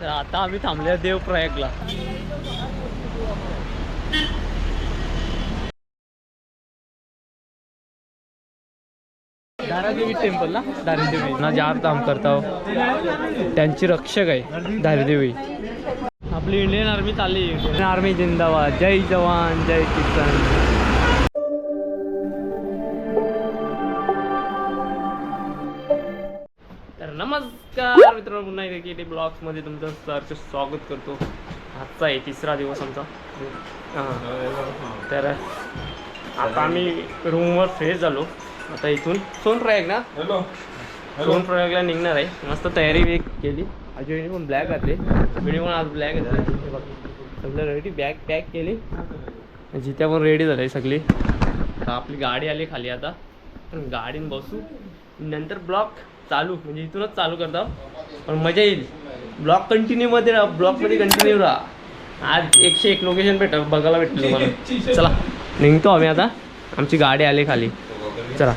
तर आता आम्ही थांबले देव प्रयागला धारादेवी टेम्पल ना? धारादेवी ना जार काम करता त्यांची रक्षक आहे धारादेवी आपली इंडियन आर्मी चालली. इंडियन आर्मी जिंदाबाद. जय जवान जय किसान. मित्रांनो पुन्हा एकदा के ब्लॉग्समध्ये तुमचं सरचं स्वागत करतो. आजचा आहे तिसरा दिवस आमचा. हां. तर आता आम्ही रूमवर फ्रेश झालो. आता इथून सोनप्रयाग ना? हॅलो. सोनप्रयागला निघणार आहे. मस्त तयारी वेग केली. अजून पण ब्लॅक घातले. विणी पण आज ब्लॅक घातले. सगळं रेडी बॅग पॅक केली. जित्या पण रेडी झाली सगळी. आपली गाडी आली खाली आता. गाडीन बसू. नंतर ब्लॉक चालू म्हणजे इथूनच चालू करतो पण मजा येईल. ब्लॉक कंटिन्यू मध्ये राहा ब्लॉकमध्ये कंटिन्यू राहा. आज एकशे एक लोकेशन भेट बघायला भेटलं तुम्हाला. चला निघतो आम्ही आता. आमची गाडी आली खाली. चला.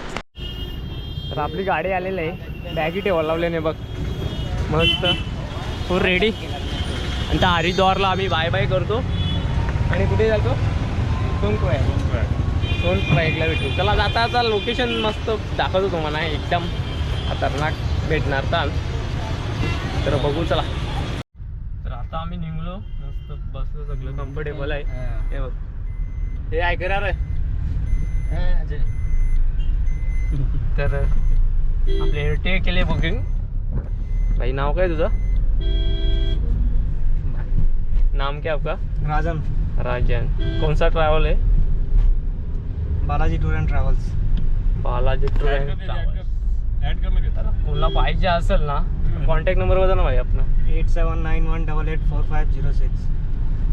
तर आपली गाडी आलेली आहे. बॅगी ठेवायला नाही बघ. मस्त. फुल रेडी आणि त्या हरिद्वारला आम्ही बाय बाय करतो. आणि कुठे जातो? सोनप्रयाग सोनप्रयागला भेटू. चला जाता आता लोकेशन मस्त दाखवतो तुम्हाला एकदम. खतरनाक भेटणार तर तर बघू चला. तर आता आम्ही निघलो. मस्त बसलो सगळं कम्फर्टेबल आहे. हे. बघ. हे ऐकणार आहे? तर आपले ते केले बुकिंग भाई नाव काय तुझं? नाम क्या आपका? राजन. राजन. कौन सा ट्रॅव्हल आहे? Balaji tour and travels. Balaji tour and travels. Ad कोणाला पाहिजे असेल ना कॉन्टॅक्ट नंबर बघा ना भाई आपला. Eight seven nine one double eight four five zero six.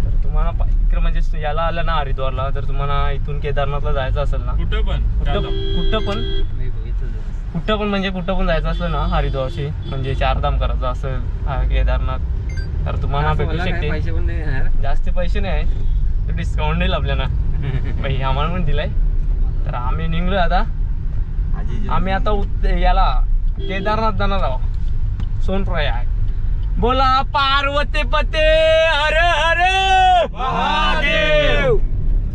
तर तुम्हाला पा- इकडे म्हणजे याला आलं ना हरिद्वारला तर तुम्हाला इथून केदारनाथला जायचं असेल ना. कुठं पण कुठं कुठं पण कुठं पण म्हणजे कुठं पण जायचं असलं ना हरिद्वारशी म्हणजे चारधाम करायचं असेल हा, केदारनाथ तर तुम्हाला भेटू शकते. जास्त पैसे नाही आहे तर डिस्काउंट देईल आपल्याला भाई आम्हाला पण दिलाय. तर आम्ही निघलो आता. आम्ही आता उत- याला केदारनाथ जाणार आहोत. सोनप्रयाग. बोला पार्वती पते हर हर महादेव!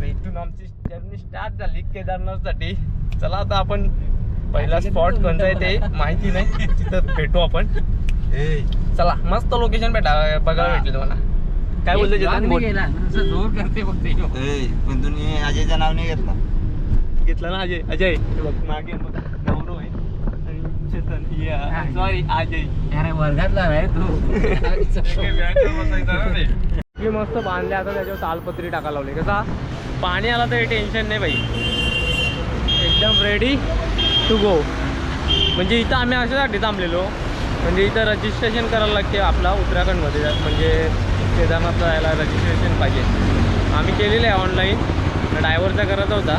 इथून आमची जर्नी स्टार्ट झाली केदारनाथसाठी. चला आता आपण पहिला स्पॉट कोणता आहे ते माहिती नाही. तिथं भेटू आपण. चला मस्त लोकेशन भेटा बघायला भेटले तुम्हाला. काय बोलतो. चेतन बोल. पण तुम्ही अजयचं नाव नाही घेतलं. घेतला ना अजय? अजय. हे बघ मागे चेतन सॉरी अजय इतकी मस्त बांधले आता त्याच्यावर तालपत्री टाकायला लावली. कसा? पाणी आला तरी टेन्शन नाही बाई. एकदम रेडी टू गो म्हणजे इथं आम्ही अशासाठी थांबलेलो. म्हणजे इथं रजिस्ट्रेशन करायला लागते आपला उत्तराखंडमध्ये. म्हणजे केदारनाथला जायला रजिस्ट्रेशन पाहिजे. आम्ही केलेलं आहे ऑनलाईन ड्रायव्हरचा करत होता.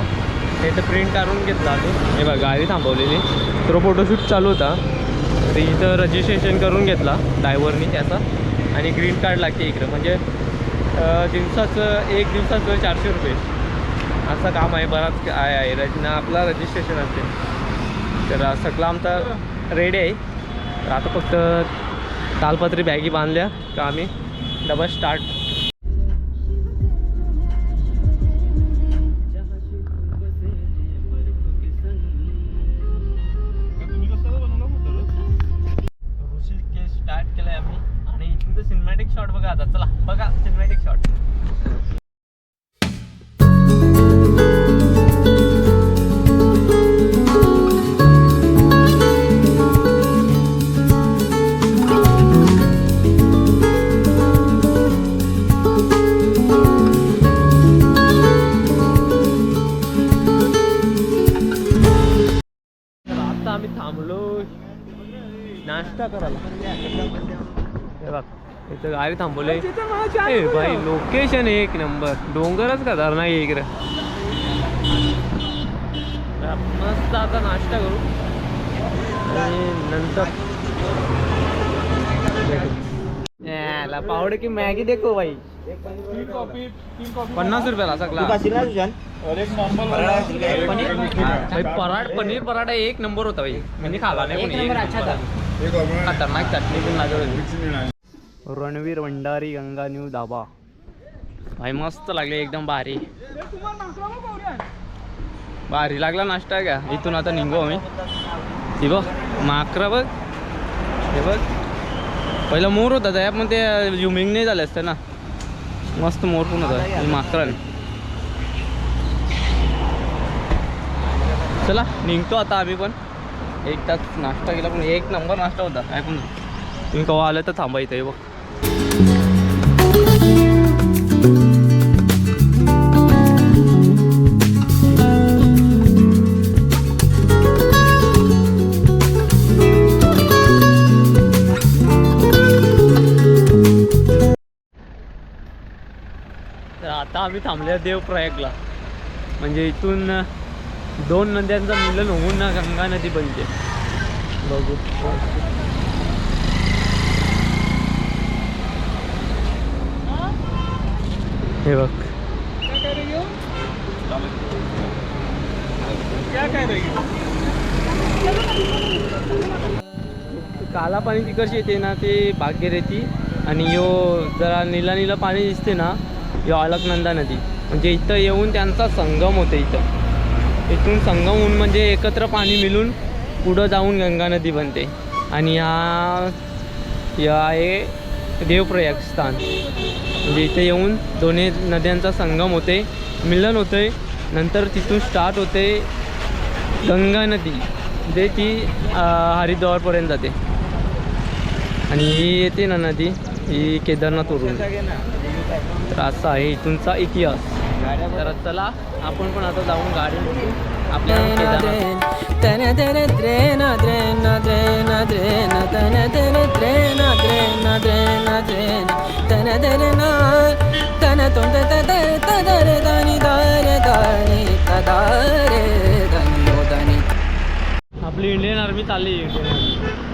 ते तर प्रिंट काढून घेतला तो हे बघा गाडी थांबवलेली. तो फोटोशूट चालू होता. तर इथं रजिस्ट्रेशन करून घेतला डायव्हरनी त्याचा. आणि ग्रीन कार्ड लागते इकडं. म्हणजे दिवसाचं एक दिवसाचं चारशे रुपये. असं काम आहे बराच आहे आहे. रचना आपला रजिस्ट्रेशन असते. तर सगळं आमचा रेडी आहे. तर आता फक्त तालपत्री बॅगी बांधल्या का आम्ही. डबल स्टार्ट इथं गाडी थांबवले ए भाई लोकेशन एक नंबर डोंगरच का धरणा आहे इकडे मस्त आता नाश्ता करू। आणि नंतर याला पावडे की मॅगी देखो भाई। तीन कॉपी तीन कॉपी पन्नास रुपयाला सगळा पराठ पनीर पराठा एक नंबर होता भाई। म्हणजे खाला नाही खतरनाक चटणी पण लागत होती। रणवीर भंडारी गंगा न्यू धाबा. भाई मस्त लागले एकदम भारी. भारी लागला नाश्ता का? इथून आता निघू आम्ही. ती बघ माकरा बघ. हे बघ. पहिला मोर होता त्या पण ते झुमिंग नाही झाले असते ना. मस्त मोर पण होता. माकरा चला निघतो आता आम्ही पण. एक तास नाश्ता केला पण एक नंबर नाश्ता होता. काय पण. तुम्ही केव्हा आलं तर थांबा इथे हे बघ. आता आम्ही थांबले देवप्रयागला. म्हणजे इथून दोन नद्यांचं मिलन होऊन ना गंगा नदी बनते. बघू. हे बघ. काला पाणी तिकडची येते ना ते भाग्यरेती. आणि यो जरा निला निला पाणी दिसते ना ही अलकनंदा नदी. म्हणजे इथं येऊन त्यांचा संगम होते इथं. इथून संगम होऊन म्हणजे एकत्र पाणी मिळून पुढं जाऊन गंगा नदी बनते. आणि हा या आहे देवप्रयाग स्थान. म्हणजे इथे येऊन दोन्ही नद्यांचा संगम होते मिलन होते नंतर तिथून स्टार्ट होते गंगा नदी. जे ती हरिद्वारपर्यंत जाते. आणि ही येते ना नदी ही केदारनाथवरून तर असा आहे इथूनचा इतिहास. तर चला आपण पण आता जाऊन गाडी आपली इंडियन आर्मी चालली इंडियन आर्मी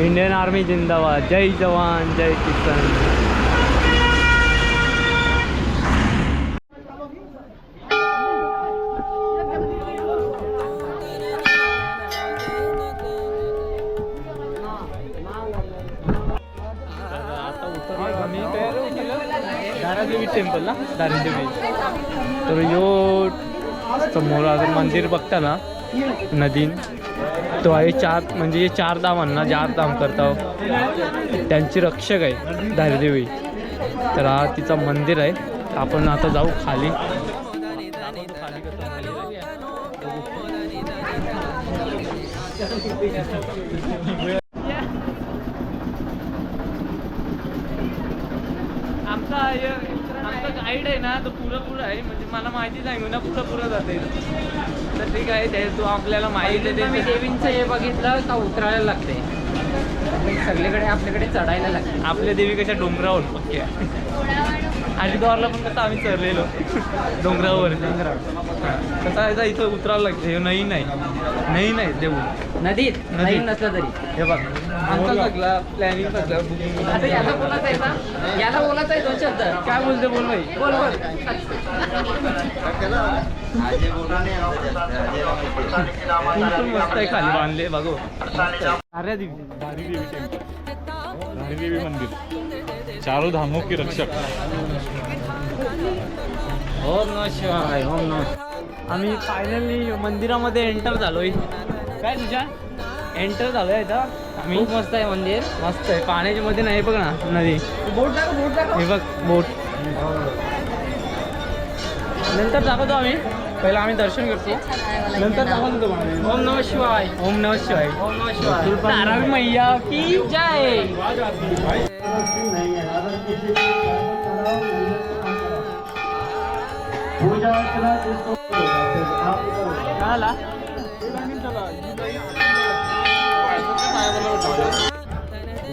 इंडियन आर्मी जिंदाबाद जय जवान जय किसान आता टेम्पल ना धारादेवी तर यो समोर अजून मंदिर बघता ना नदीन. तो आहे चार म्हणजे हे चार जे चार धाम करता हो. त्यांची रक्षक आहे धारदेवी तर हा तिचं मंदिर आहे. आपण आता जाऊ खाली. आमचा आमचा गाईड आहे ना तो पुरं पुरं आहे. म्हणजे मला माहिती सांगू ना पुरं पुरं जाते. तर ठीक आहे ते तू आपल्याला माहिती मी देते. देवींचं हे बघितलं का उतरायला लागते. सगळीकडे आपल्याकडे चढायला लागते. आपल्या देवी कशा डोंगरावर पक्क्या हरिद्वारला पण कसं आम्ही चढलेलो. डोंगरावर. कसं आहे इथं उतरावं लागतं हे नाही नाही. नाही नाही देऊ नदीत नदीत. नाही नसलं तरी. हे बघ आमचा सगळा प्लॅनिंग बुकिंग आता याला बोलायचं आहे ना याला बोलायचं आहे दोन शब्द. काय बोलते बोल भाई बोल बोल. मस्त आहे खाली बांधले बघू. अरे दिवी. धारी देवी टेम्पल देवी मंदिर. चारों धामों की रक्षक. ओम नमः शिवाय ओम नमः. आम्ही फायनली मंदिरामध्ये एंटर झालोय. काय तुझ्या? एंटर झालोय आता. आम्ही. खूप मस्त आहे मंदिर. मस्त आहे. पाण्याच्या मध्ये नाही बघ ना नदी. बोट टाक बोट टाक हे बघ बोट. नंतर दाखवतो आम्ही. पहिला आम्ही दर्शन करतो. नंतर दाखवतो तुम्हाला. ओम नमः शिवाय. ओम नमः शिवाय. ओम नमः शिवाय. मैया की जय. काय आला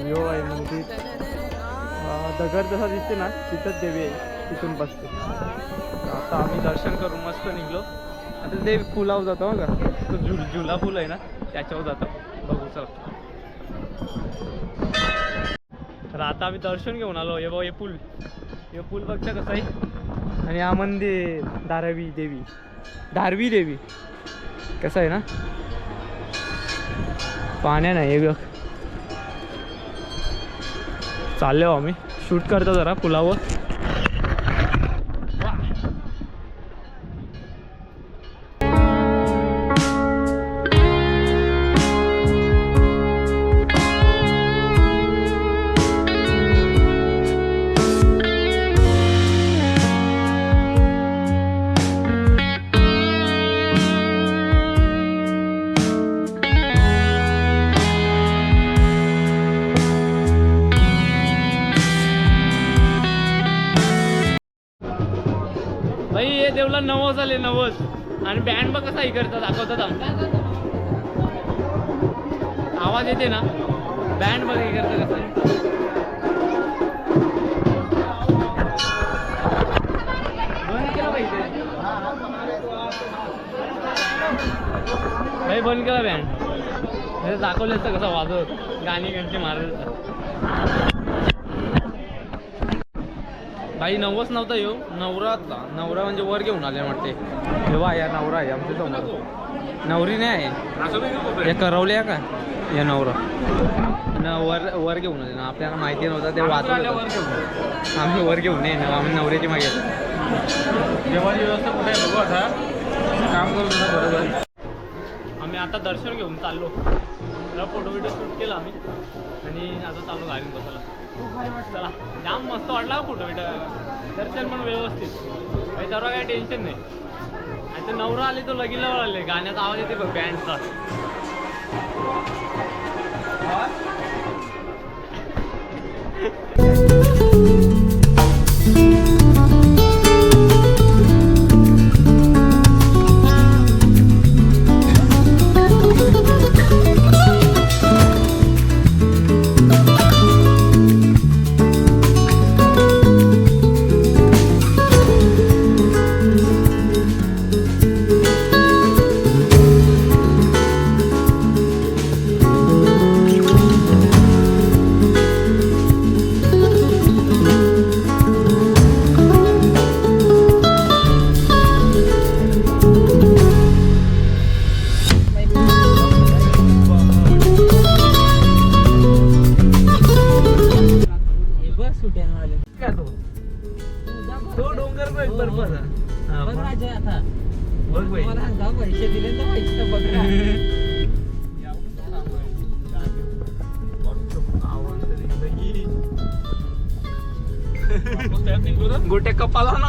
यो आहे मंदिर. दगड जसा दिसते ना तिथंच देवी आहे तिथून बसते. आता आम्ही दर्शन करून मस्त निघलो. आता ते पुलाव जातो बघा. तो झुल झुला पूल आहे ना त्याच्यावर जातो. बघू चला. तर आता आम्ही दर्शन घेऊन आलो. हे बघ हे पूल. हे पूल बघता कसं आहे? आणि हा मंदिर धारावी देवी. धारवी देवी. कसं आहे ना? पाण्या नाही हे बघ. चाललो आम्ही. शूट करतो जरा पुलावर. नवस झाले नवस. आणि बँड बघ कसा हे करतात दाखवतात आमचा आवाज येते ना? बँड बघ हे कसा कसं. बंद केला पाहिजे. भाई बंद केला बँड दाखवलं असतं कसं वाजवत. गाणी गाणी मारत काही नवस नव्हता येऊ नवरातला. नवरा म्हणजे वर घेऊन आले वाटते तेव्हा या नवरा आहे आमच्यासमोर. नवरी नाही आहे. हे करवल्या का? या नवरा. न वर वर घेऊन आले. ना आपल्याला माहिती नव्हतं ते वाचलं आम्ही वर घेऊन नाही ना आम्ही नवऱ्याची मागे. जेवणाची व्यवस्था कुठे आहे बघू आता. काम करू बरोबर. आम्ही आता दर्शन घेऊन चाललो. फोटो बिटो शूट केला आम्ही. आणि आता चाललो गाडीत बसायला. चला जाम मस्त वाटला हो कुठं बेटा दर्शन पण व्यवस्थित. म्हणजे काही सर्व काही टेन्शन नाही. आणि ते नवरा आले तो लगीला आले गाण्याचा आवाज येते बघ बँडचा बस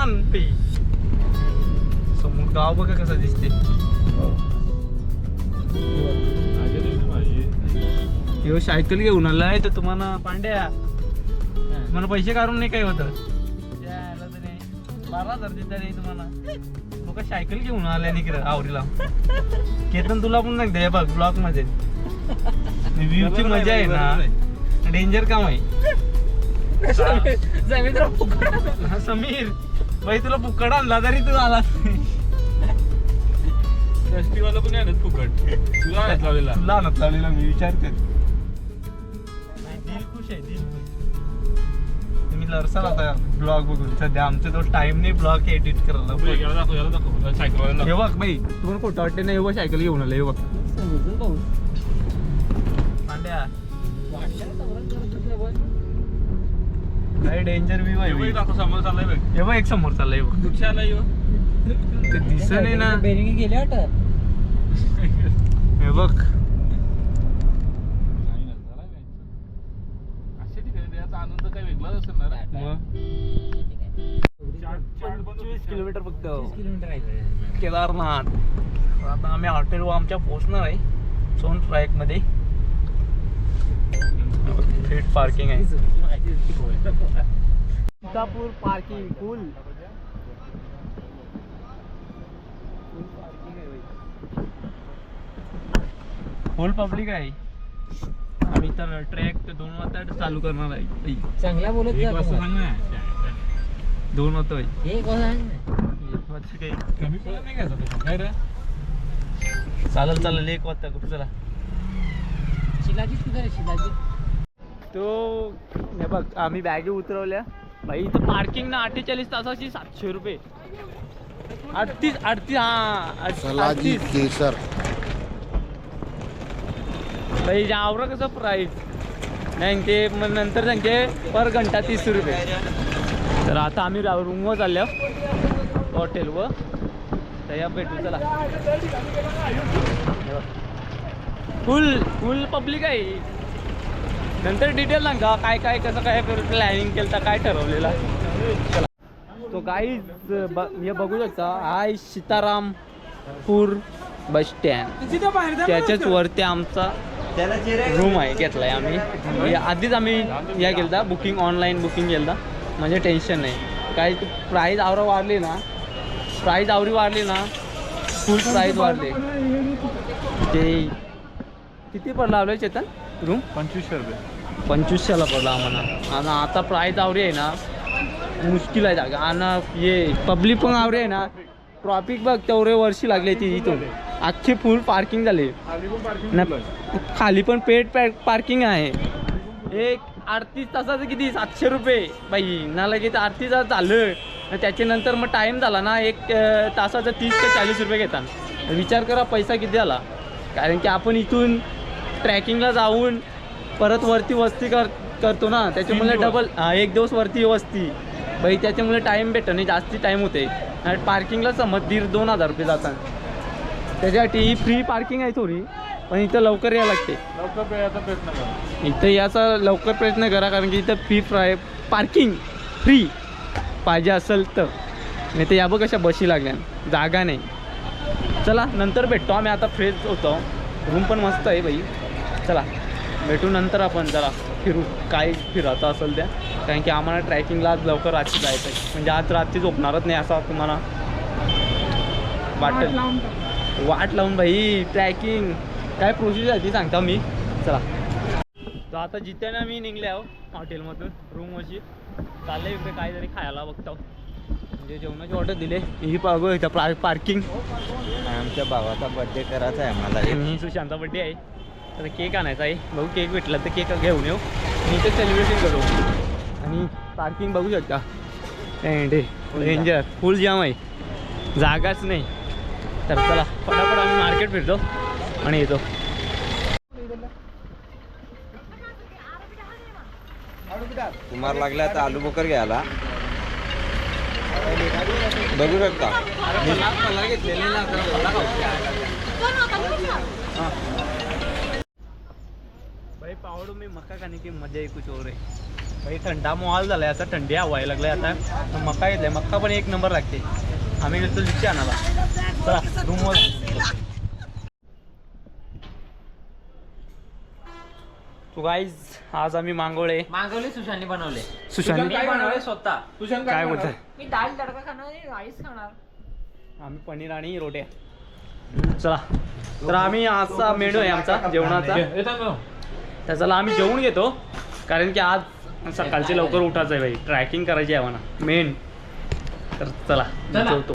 कपाला ना ते समोर गाव बघा कसं दिसते ह्यो सायकल घेऊन आलाय तर तुम्हाला पांड्या. तुम्हाला पैसे काढून नाही काय होतं. नाही. बारा हजार देता नाही तुम्हाला. तो का सायकल घेऊन आलाय निकडे आवरीला केतन तुला पण सांगते हे बघ ब्लॉकमध्ये व्ह्यूची मजा आहे ना. डेंजर काम आहे. हा, समीर. बाई तुला फुकट आणला तरी तू आला फेस्टिवल पण आहे फुकट. तुला हात लावलेला. तुला आणत लावलेला मी विचार कर दिल खुश आहे दिल खुश. तुम्ही लरसाल आता ब्लॉग बघून सध्या आमचा तो टाइम नाही ब्लॉग एडिट करायला. याला दाखव याला दाखव. सायकल हे बघ बाई तुम्हाला खोटं वाटते नाही हे बघ सायकल घेऊन आलं हे बघ. काही डेंजर व्ह्यू आहे. दाखव समोर चाललाय बघ. हे बघ एक समोर चाललंय बघ. कुठे आलाय ह्यो? ते दिसत नाही ना. बेरिंग गेले वाटत. हे बघ. काय? आनंद काही वेगळाच असेल ना पंचवीस किलोमीटर फक्त. किलोमीटर आहे केदारनाथ. आता आम्ही हॉटेल आमच्या पोहोचणार आहे. सोन ट्रॅकमध्ये थेट पार्किंग आहे. Sitapur parking full full public आहे. आम्ही तर ट्रॅक दोन वाजता चालू करणार आहे. चांगला बोलत एक जा वाजता. सांग ना दोन वाजता एक वाजता काही कमी पडत नाही तो काय रे? चालेल चालेल. एक वाजता कुठं चला? शिलाजी सुद्धा रे शिलाजी तो हे बघ आम्ही बॅगे उतरवल्या. भाई इथं पार्किंग ना अठ्ठेचाळीस तासाची सातशे रुपये. अडतीस अडतीस हा अडतीस. केसर. भाई आवरा कसं प्राईस नाही ते मग नंतर सांगते पर घंटा तीस रुपये. तर आता आम्ही रूमवर चाललो हॉटेलवर तर या भेटू चला. फुल फुल पब्लिक आहे. नंतर डिटेल सांगा काय काय कसं काय प्लॅनिंग केलं तर काय ठरवलेलं. तो काहीच हे बघू शकता. हाय सीतारामपूर बस स्टँड त्याच्याच वरती आमचा रूम आहे घेतलाय आम्ही. आधीच आम्ही या केलता बुकिंग ऑनलाईन बुकिंग केलता म्हणजे टेन्शन नाही. काही प्राईज आवरा वाढली ना प्राईज आवरी वाढली ना फुल प्राईज वाढली. ते किती पडला लावलं चेतन? रूम? पंचवीसशे रुपये. पंचवीसशेला पडला आम्हाला. आणि आता प्राईज आवरी आहे ना मुश्किल आहे जागा. आणि ये पब्लिक पण आवरी आहे ना ट्रॉफिक बघ तेवढे वर्षी लागले ती इथून. अख्खी फुल पार्किंग झाली. खाली पण पेड पार्किंग आहे. एक अडतीस तासाचं किती? सातशे रुपये. बाई ना लगेच अडतीस तास झालं. त्याच्यानंतर मग टाईम झाला ना एक तासाचं तीस ते चाळीस रुपये घेतात विचार करा पैसा किती झाला? कारण की आपण इथून ट्रॅकिंगला जाऊन परत वरती वस्ती कर करतो ना त्याच्यामुळे डबल हा एक दिवस वरती वस्ती. बाई त्याच्यामुळे टाईम भेटत नाही जास्ती टाईम होते. आणि पार्किंगला समज दीड दोन हजार रुपये जातात. त्याच्यासाठी ही फ्री पार्किंग आहे थोडी पण इथं लवकर यायला लागते. लवकर याचा प्रयत्न करा. इथं याचा लवकर प्रयत्न करा कारण की इथं फी फ्राय पार्किंग फ्री पाहिजे असेल तर. नाही तर या बघ कशा बशी लागल्या. जागा नाही. चला नंतर भेटतो. आम्ही आता फ्रेश होतो. रूम पण मस्त आहे बाई. चला भेटू नंतर आपण जरा फिरू. काय फिरायचं असेल त्या कारण की आम्हाला ट्रॅकिंगला आज लवकर रात्री जायचं आहे म्हणजे आज रात्री झोपणारच नाही असा तुम्हाला वाटेल. वाट लावून भाई ट्रॅकिंग. काय प्रोसिजर आहे ती सांगता मी. चला. तर आता जिथे ना मी निघले आहो हॉटेलमधून रूमवरची चालले इकडे काहीतरी खायला बघतो. म्हणजे जेवणाची ऑर्डर दिले. ही बघू इथं प्रा पार्किंग आमच्या भावाचा बर्थडे करायचा आहे मला सुशांतचा बड्डे आहे. तर केक आणायचा आहे. बघू केक भेटला तर केक घेऊन येऊ. आणि इथे सेलिब्रेशन करू. आणि पार्किंग बघू शकता. एंडे डेंजर फुल जाम आहे. जागाच नाही. तर चला फटाफट आम्ही मार्केट फिरतो आणि येतो. कुमार लागला तर आलू बोकर घ्यायला. बघू शकता. भाई पावडू मी मका खाने की मजा ही कुछ और है। भाई थंडा माहोल झालाय आता थंडी हवाय लागलाय आता तर मका घेतलाय मक्का पण एक नंबर लागते आम्ही गेलो लिच्ची आणाला चला रूमवर तो गाईज आज आम्ही मागवले। मागवले सुशांनी बनवले. सुशांत मी बनवले? स्वतः. काय बोलताय? मी डाळ तडका खाणार आणि राईस खाणार. आम्ही पनीर आणि रोट्या. चला. तर आम्ही आजचा मेनू आहे आमचा जेवणाचा. तर चला आम्ही जेवून घेतो. कारण की आज सकाळचे लवकर उठायचं आहे भाई ट्रॅकिंग करायची आहे आम्हाला. मेन तर चला चला. जेवतो.